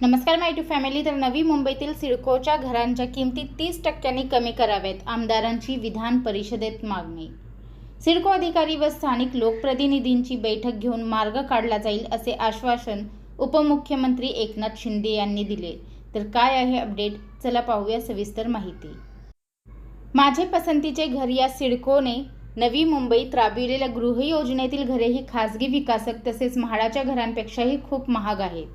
नमस्कार माय to family तर नवी मुंबईतील सिडकोच्या घरांच्या किमती तीस टक्क्यांनी कमी कराव्यात आमदारांची विधान परिषदेत मागणी. सिडको अधिकारी व स्थानिक लोकप्रतिनिधींची बैठक घेऊन मार्ग काढला जाईल असे आश्वासन उपमुख्यमंत्री एकनाथ शिंदे यांनी दिले. तर काय आहे अपडेट? चला पाहूया सविस्तर माहिती. माझे पसंतीचे घर या सिडकोने नवी मुंबईत राबविलेल्या गृहयोजनेतील घरे ही खासगी विकासक तसेच म्हाडाच्या घरांपेक्षाही खूप महाग आहेत.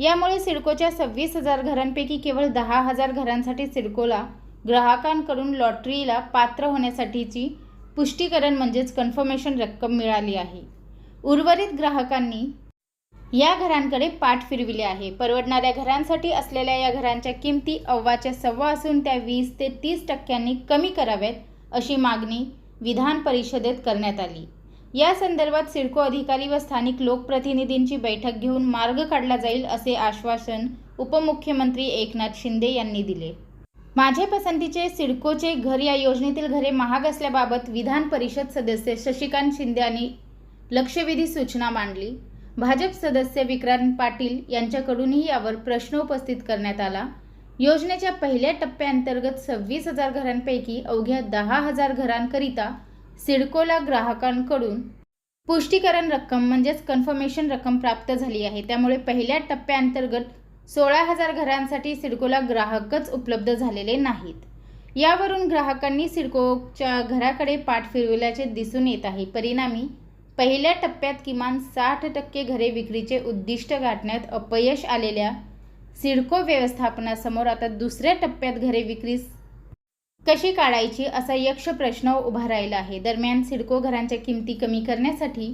यामुळे सिडकोच्या सव्वीस हजार घरांपैकी केवळ दहा हजार घरांसाठी सिडकोला ग्राहकांकडून लॉटरीला पात्र होण्यासाठीची पुष्टीकरण म्हणजेच कन्फर्मेशन रक्कम मिळाली आहे. उर्वरित ग्राहकांनी या घरांकडे पाठ फिरविले आहे. परवडणाऱ्या घरांसाठी असलेल्या या घरांच्या किमती अव्वाच्या सव्वा असून त्या वीस ते तीस टक्क्यांनी कमी कराव्यात अशी मागणी विधान परिषदेत करण्यात आली. या संदर्भात सिडको अधिकारी व स्थानिक लोकप्रतिनिधींची बैठक घेऊन मार्ग काढला जाईल असे आश्वासन उपमुख्यमंत्री एकनाथ शिंदे यांनी दिले. माझे पसंतीचे सिडकोचे घर या योजनेतील घरे महाग असल्याबाबत विधान परिषद सदस्य शशिकांत शिंदे यांनी लक्षवेधी सूचना मांडली. भाजप सदस्य विक्रांत पाटील यांच्याकडूनही यावर प्रश्न उपस्थित करण्यात आला. योजनेच्या पहिल्या टप्प्याअंतर्गत सव्वीस हजार घरांपैकी अवघ्या दहा हजार घरांकरिता सिडकोला ग्राहकांकडून पुष्टीकरण रक्कम म्हणजेच कन्फर्मेशन रक्कम प्राप्त झाली आहे. त्यामुळे पहिल्या टप्प्याअंतर्गत सोळा हजार घरांसाठी सिडकोला ग्राहकच उपलब्ध झालेले नाहीत. यावरून ग्राहकांनी सिडकोच्या घराकडे पाठ फिरविल्याचे दिसून येत आहे. परिणामी पहिल्या टप्प्यात किमान साठ टक्के घरे विक्रीचे उद्दिष्ट गाठण्यात अपयश आलेल्या सिडको व्यवस्थापनासमोर आता दुसऱ्या टप्प्यात घरे विक्रीस कशी काढायची असा यक्ष प्रश्न उभा राहिला आहे. दरम्यान सिडको घरांच्या किमती कमी करण्यासाठी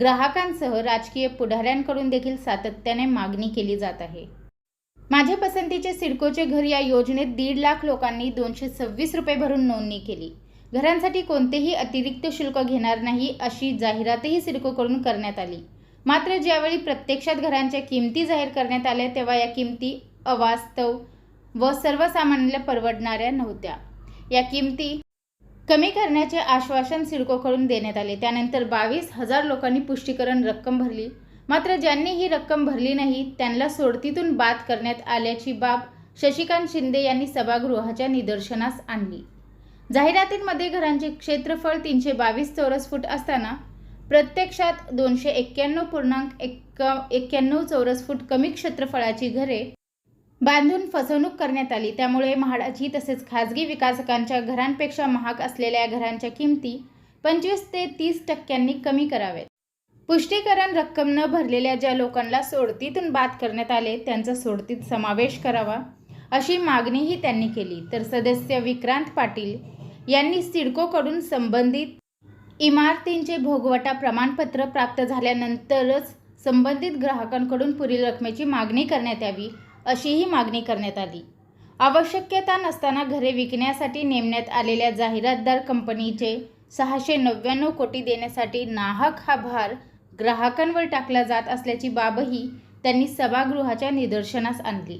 ग्राहकांसह राजकीय पुढाऱ्यांकडून देखील सातत्याने मागणी केली जात आहे. माझ्या पसंतीचे सिडकोचे घर या योजनेत दीड लाख लोकांनी दोनशे सव्वीस रुपये भरून नोंदणी केली. घरांसाठी कोणतेही अतिरिक्त शुल्क घेणार नाही अशी जाहिरातही सिडकोकडून करण्यात आली. मात्र ज्यावेळी प्रत्यक्षात घरांच्या किमती जाहीर करण्यात आल्या तेव्हा या किमती अवास्तव व सर्वसामान्याला परवडणाऱ्या नव्हत्या. या किमती कमी करण्याचे आश्वासन सिडकोकडून देण्यात आले. त्यानंतर बावीस हजार लोकांनी पुष्टीकरण रक्कम भरली. मात्र ज्यांनी ही रक्कम भरली नाही त्यांना सोडतीतून बाद करण्यात आल्याची बाब शशिकांत शिंदे यांनी सभागृहाच्या निदर्शनास आणली. जाहिरातींमध्ये घरांचे क्षेत्रफळ तीनशे बावीस चौरस फूट असताना प्रत्यक्षात दोनशे एक्क्याण्णव पूर्णांक एक्का एक्क्याण्णव चौरस फूट कमी क्षेत्रफळाची घरे बांधून फसवणूक करण्यात आली. त्यामुळे म्हाडाची तसेच खाजगी विकासकांच्या घरांपेक्षा महाग असलेल्या घरांच्या किमती पंचवीस ते तीस टक्क्यांनी कमी कराव्यात. पुष्टीकरण रक्कम न भरलेल्या ज्या लोकांना सोडतीतून बाद करण्यात आले त्यांचा सोडतीत समावेश करावा अशी मागणीही त्यांनी केली. तर सदस्य विक्रांत पाटील यांनी सिडकोकडून संबंधित इमारतींचे भोगवटा प्रमाणपत्र प्राप्त झाल्यानंतरच संबंधित ग्राहकांकडून पुढील रकमेची मागणी करण्यात यावी अशीही मागणी करण्यात आली. आवश्यकता नसताना घरे विकण्यासाठी नेमण्यात आलेल्या जाहिरातदार कंपनीचे सहाशे नव्याण्णव कोटी देण्यासाठी नाहक हा भार ग्राहकांवर टाकला जात असल्याची बाबही त्यांनी सभागृहाच्या निदर्शनास आणली.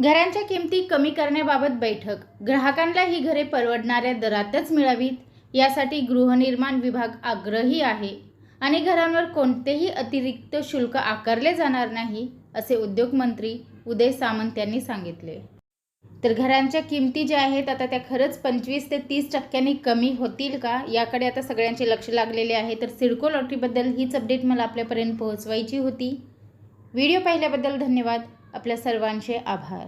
घरांच्या किमती कमी करण्याबाबत बैठक. ग्राहकांना ही घरे परवडणाऱ्या दरातच मिळावीत यासाठी गृहनिर्माण विभाग आग्रही आहे आणि घरांवर कोणतेही अतिरिक्त शुल्क आकारले जाणार नाही असे उद्योगमंत्री उदय सामंत यांनी सांगितले. तर घरांच्या किमती ज्या आहेत आता त्या खरंच पंचवीस ते तीस टक्क्यांनी कमी होतील का? याकडे आता सगळ्यांचे लक्ष लागलेले आहे. तर सिडको लॉटरीबद्दल हीच अपडेट मला आपल्यापर्यंत पोहोचवायची होती. व्हिडिओ पाहिल्याबद्दल धन्यवाद. आपल्या सर्वांचे आभार.